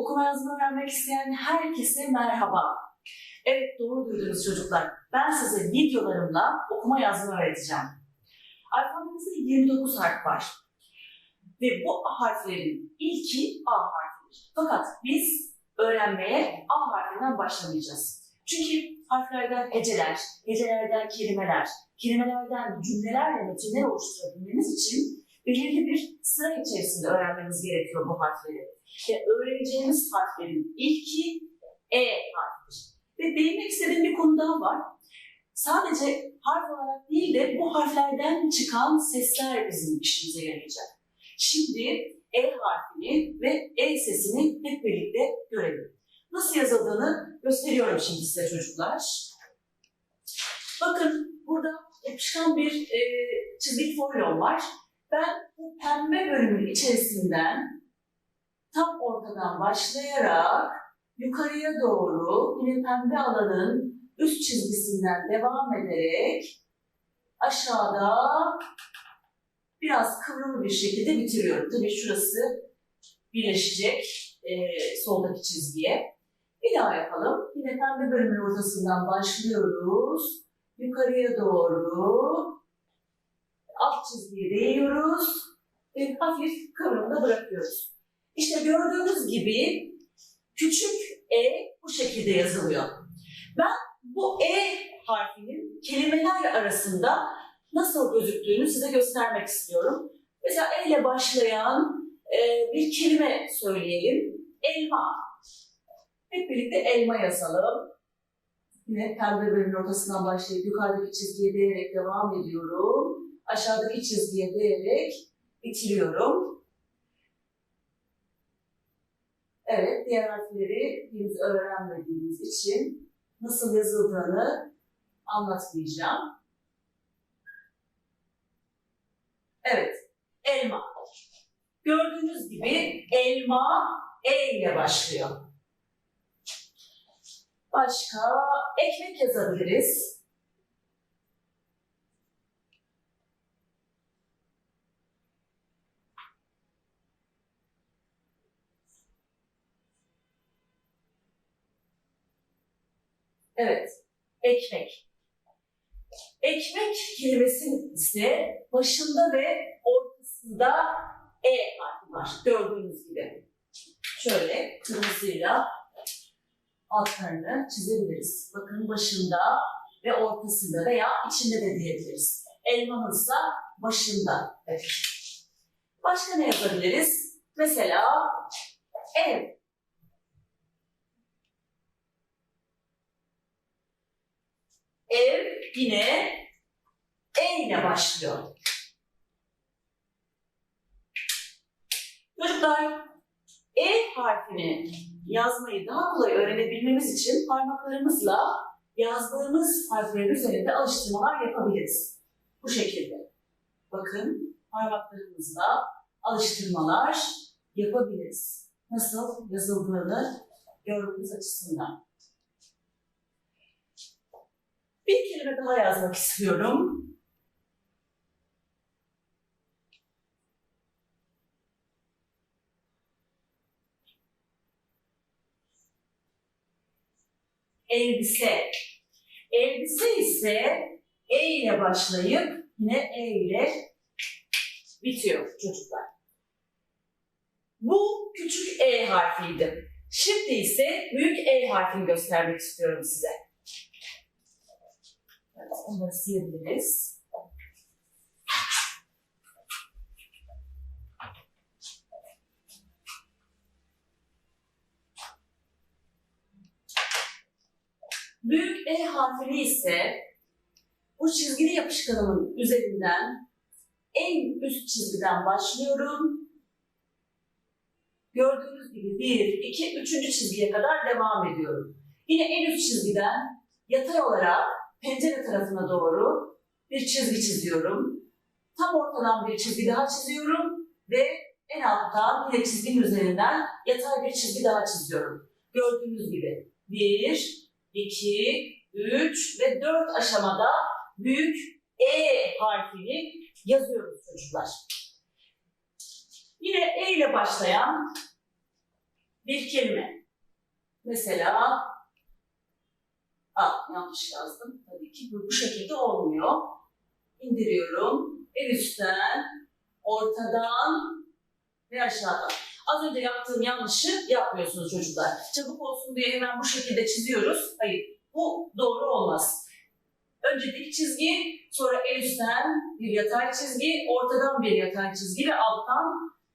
Okuma yazma öğrenmek isteyen herkese merhaba. Evet doğru duydunuz çocuklar. Ben size videolarımla okuma yazma öğreteceğim. Alfabemizde 29 harf var. Ve bu harflerin ilki A harfidir. Fakat biz öğrenmeye A harfinden başlamayacağız. Çünkü harflerden heceler, hecelerden kelimeler, kelimelerden cümleler ve metinler oluşturabilmemiz için belirli bir sıra içerisinde öğrenmemiz gerekiyor bu harfleri. Ve öğreneceğimiz harflerin ilki E harfidir. Ve değinmek istediğim bir konu daha var. Sadece harf olarak değil de bu harflerden çıkan sesler bizim işimize yarayacak. Şimdi E harfini ve E sesini hep birlikte görelim. Nasıl yazıldığını gösteriyorum şimdi size çocuklar. Bakın burada yapışkan bir e, çizgi folyon var. Ben bu pembe bölümün içerisinden tam ortadan başlayarak yukarıya doğru yine pembe alanın üst çizgisinden devam ederek aşağıda biraz kıvrımlı bir şekilde bitiriyorum. Tabii şurası birleşecek e, soldaki çizgiye. Bir daha yapalım. Yine pembe bölümün ortasından başlıyoruz. Yukarıya doğru alt çizgiye değiyoruz ve hafif kıvrımda bırakıyoruz. İşte gördüğünüz gibi küçük e bu şekilde yazılıyor. Ben bu e harfinin kelimeler arasında nasıl gözüktüğünü size göstermek istiyorum. Mesela E ile başlayan e, bir kelime söyleyelim. Elma. Hep birlikte elma yazalım. Yine pembe bölümün ortasından başlayıp yukarıdaki çizgiye değerek devam ediyorum. Aşağıdaki çizgiye değerek bitiriyorum. Evet, diğer harfleri henüz öğrenmediğimiz için nasıl yazıldığını anlatmayacağım. Evet, elma. Gördüğünüz gibi elma E ile başlıyor. Başka ekmek yazabiliriz. Evet, ekmek. Ekmek kelimesinin ise başında ve ortasında E harfi var. Gördüğünüz gibi. Şöyle kırmızıyla altlarını çizebiliriz. Bakın başında ve ortasında veya içinde de diyebiliriz. Elmanın ise başında. Evet. Başka ne yapabiliriz? Mesela ev. Ev yine E ile başlıyor. Çocuklar, E harfini yazmayı daha kolay öğrenebilmemiz için parmaklarımızla yazdığımız harflerin üzerinde alıştırmalar yapabiliriz. Bu şekilde. Bakın parmaklarımızla alıştırmalar yapabiliriz. Nasıl yazıldığını görmemiz açısından. Bir kelime daha yazmak istiyorum. elbise. Elbise ise E ile başlayıp yine E ile bitiyor çocuklar. Bu küçük E harfiydi. Şimdi ise büyük E harfini göstermek istiyorum size. Onları silebiliriz. Büyük E harfini ise bu çizgili yapışkanımın üzerinden en üst çizgiden başlıyorum. Gördüğünüz gibi 1, 2, 3. çizgiye kadar devam ediyorum. Yine en üst çizgiden yatay olarak pencere tarafına doğru bir çizgi çiziyorum. Tam ortadan bir çizgi daha çiziyorum ve en alttan yine çizginin üzerinden yatay bir çizgi daha çiziyorum. Gördüğünüz gibi 1, 2, 3 ve 4 aşamada büyük E harfini yazıyoruz çocuklar. Yine E ile başlayan bir kelime. Mesela Aa, yanlış yazdım. Tabii ki bu, bu şekilde olmuyor. İndiriyorum. En üstten, ortadan ve aşağıdan. Az önce yaptığım yanlışı yapmıyorsunuz çocuklar. Çabuk olsun diye hemen bu şekilde çiziyoruz. Hayır, bu doğru olmaz. Önce dik çizgi, sonra en üstten bir yatay çizgi, ortadan bir yatay çizgi ve alttan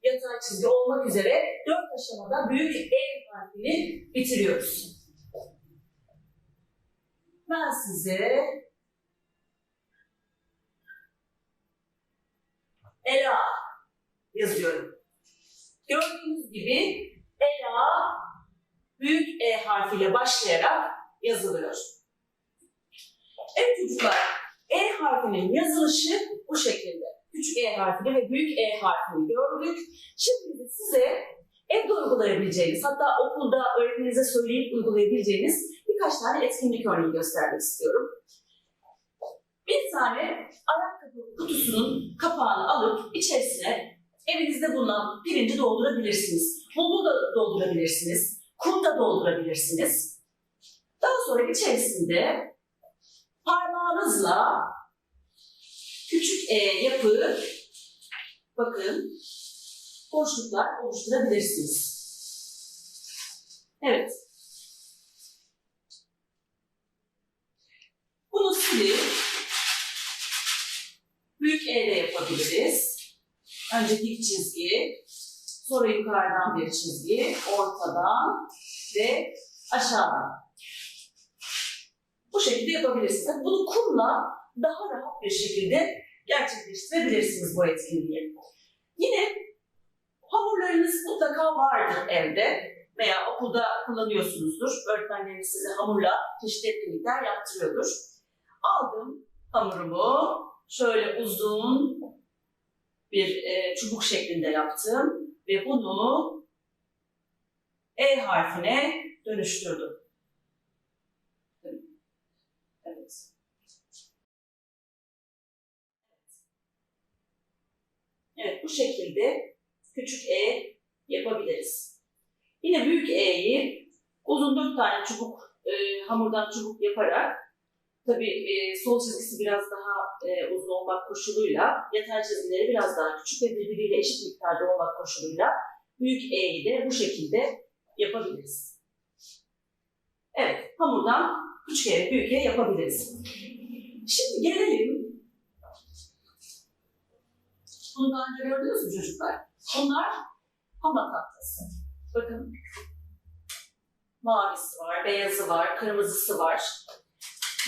yatay çizgi olmak üzere dört aşamada büyük E harfini bitiriyoruz. Ben size Ela yazıyorum. Gördüğünüz gibi Ela büyük E harfiyle başlayarak yazılıyor. Evet çocuklar, E harfinin yazılışı bu şekilde. Küçük E harfini ve büyük E harfini gördük. Şimdi size evde uygulayabileceğiniz, hatta okulda öğretmeninize söyleyip uygulayabileceğiniz birkaç tane etkinlik örneği göstermek istiyorum. Bir tane ayakkabı kutusunun kapağını alıp içerisine evinizde bulunan pirinci doldurabilirsiniz. Bulgur da doldurabilirsiniz. Kum da doldurabilirsiniz. Daha sonra içerisinde parmağınızla küçük e yapı bakın boşluklar oluşturabilirsiniz. Evet. Silip büyük E ile yapabiliriz. Önce dik çizgi, sonra yukarıdan bir çizgi, ortadan ve aşağıdan. Bu şekilde yapabilirsiniz. Bunu kumla daha rahat bir şekilde gerçekleştirebilirsiniz bu etkinliği. Yine hamurlarınız mutlaka vardır evde veya okulda kullanıyorsunuzdur. Öğretmenleriniz size hamurla çeşitli etkinlikler yaptırıyordur. Aldım hamurumu, şöyle uzun bir e, çubuk şeklinde yaptım ve bunu E harfine dönüştürdüm. Evet. Evet, bu şekilde küçük E yapabiliriz. Yine büyük E'yi uzun dört tane çubuk, e, hamurdan çubuk yaparak Tabii e, sol çizgisi biraz daha e, uzun olmak koşuluyla, yatay çizgileri biraz daha küçük ve birbiriyle eşit miktarda olmak koşuluyla büyük E'yi de bu şekilde yapabiliriz. Evet, hamurdan küçük E, büyük E yapabiliriz. Şimdi gelelim. Bunu daha önce gördünüz mü çocuklar? Bunlar hama tahtası. Bakın. Mavisi var, beyazı var, kırmızısı var.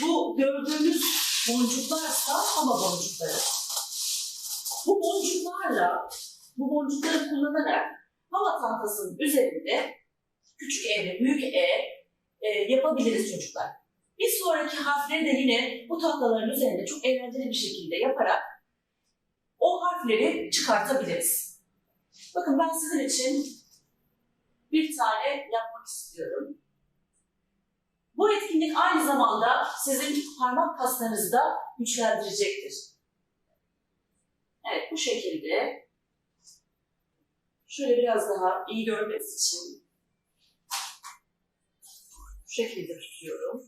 Bu gördüğünüz boncuklarsa hama boncukları. Bu boncuklarla, bu boncukları kullanarak hava tahtasının üzerinde küçük E ve büyük E, e yapabiliriz çocuklar. Bir sonraki harfleri de yine bu tahtaların üzerinde çok eğlenceli bir şekilde yaparak o harfleri çıkartabiliriz. Bakın ben sizin için bir tane yapmak istiyorum. Bu etkinlik aynı zamanda sizin parmak kaslarınızı da güçlendirecektir. Evet, bu şekilde şöyle biraz daha iyi görmeniz için bu şekilde tutuyorum.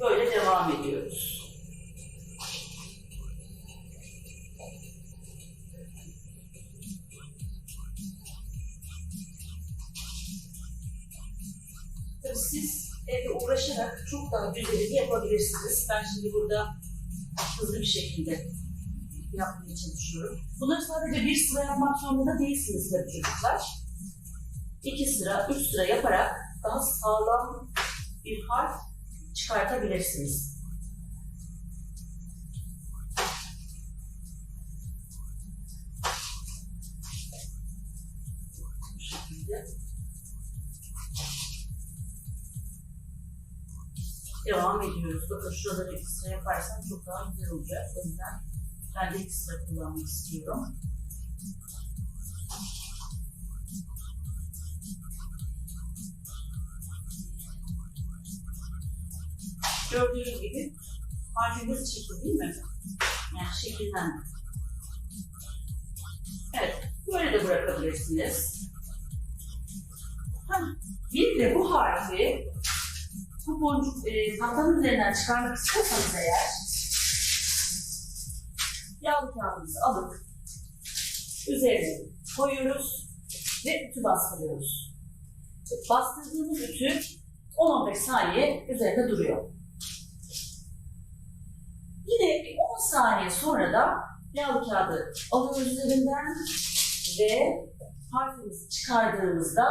Böyle devam ediyoruz. Siz evde uğraşarak çok daha güzelini yapabilirsiniz. Ben şimdi burada hızlı bir şekilde yapmaya çalışıyorum. Bunları sadece bir sıra yapmak zorunda da değilsiniz tabii çocuklar. İki sıra, üç sıra yaparak daha sağlam bir harf çıkartabilirsiniz. Devam ediyoruz. Bakın şurada bir sıra yaparsam çok daha güzel olacak. O yüzden ben de iki sıra kullanmak istiyorum. Gördüğünüz gibi Harfiniz çıktı değil mi? Yani şekillendi. Evet, böyle de bırakabilirsiniz. Hah, Bir de bu harfi bu boncuk e, tahtanın üzerinden çıkarmak istiyorsanız eğer yağlı kağıdımızı alıp üzerine koyuyoruz ve ütü bastırıyoruz. Bastırdığımız ütü 10-15 saniye üzerinde duruyor. Yine bir 10 saniye sonra da yağlı kağıdı alıyoruz üzerinden ve harfimizi çıkardığımızda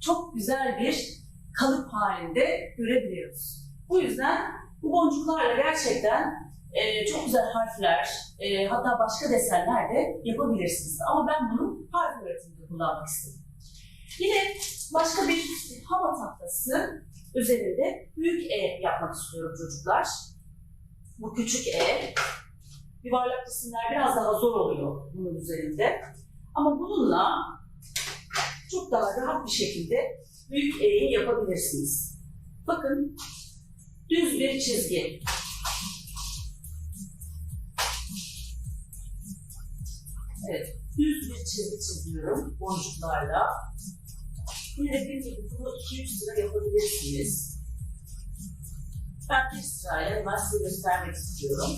çok güzel bir kalıp halinde görebiliyoruz. Bu yüzden bu boncuklarla gerçekten e, çok güzel harfler, e, hatta başka desenler de yapabilirsiniz. Ama ben bunu harf öğretiminde kullanmak istedim. Yine başka bir hava tahtası üzerinde büyük E yapmak istiyorum çocuklar. Bu küçük E. Yuvarlak resimler biraz daha zor oluyor bunun üzerinde. Ama bununla çok daha rahat bir şekilde büyük E'yi yapabilirsiniz. Bakın düz bir çizgi. Evet, düz bir çizgi çiziyorum boncuklarla. Yine dediğim gibi bunu 2-3 sıra yapabilirsiniz. Ben bir sırayla hemen göstermek istiyorum.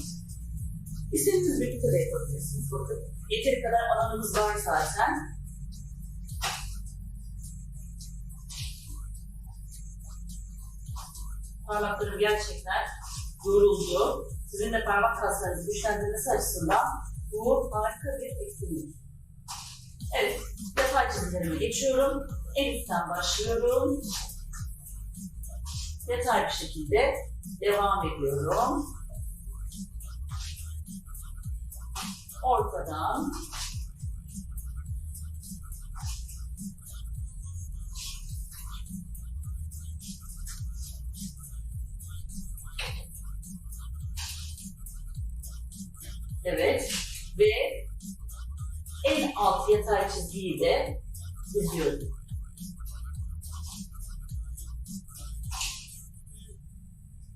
İstediğiniz birlikte de yapabilirsiniz. Bakın yeteri kadar alanımız var zaten. Parmaklarım gerçekten yoruldu. Sizin de parmak kaslarınızı güçlendirmesi açısından bu harika bir etkinlik. Evet, yatay çizgilerime geçiyorum. En üstten başlıyorum. Yatay bir şekilde devam ediyorum. Ortadan Evet. Ve en alt yatay çizgiyi de çiziyorum.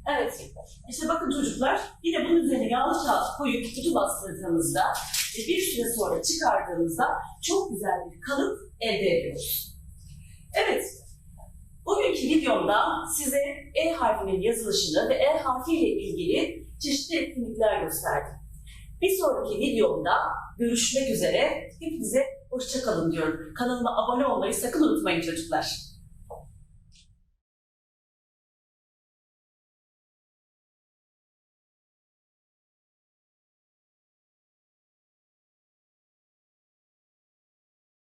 Evet. İşte bakın çocuklar, yine bunun üzerine yağlı kağıt koyup kutu bastırdığımızda bir süre sonra çıkardığımızda çok güzel bir kalıp elde ediyoruz. Evet, bugünkü videomda size E harfinin yazılışını ve E harfiyle ilgili çeşitli etkinlikler gösterdim. Bir sonraki videomda görüşmek üzere. Hepinize hoşçakalın diyorum. Kanalıma abone olmayı sakın unutmayın çocuklar.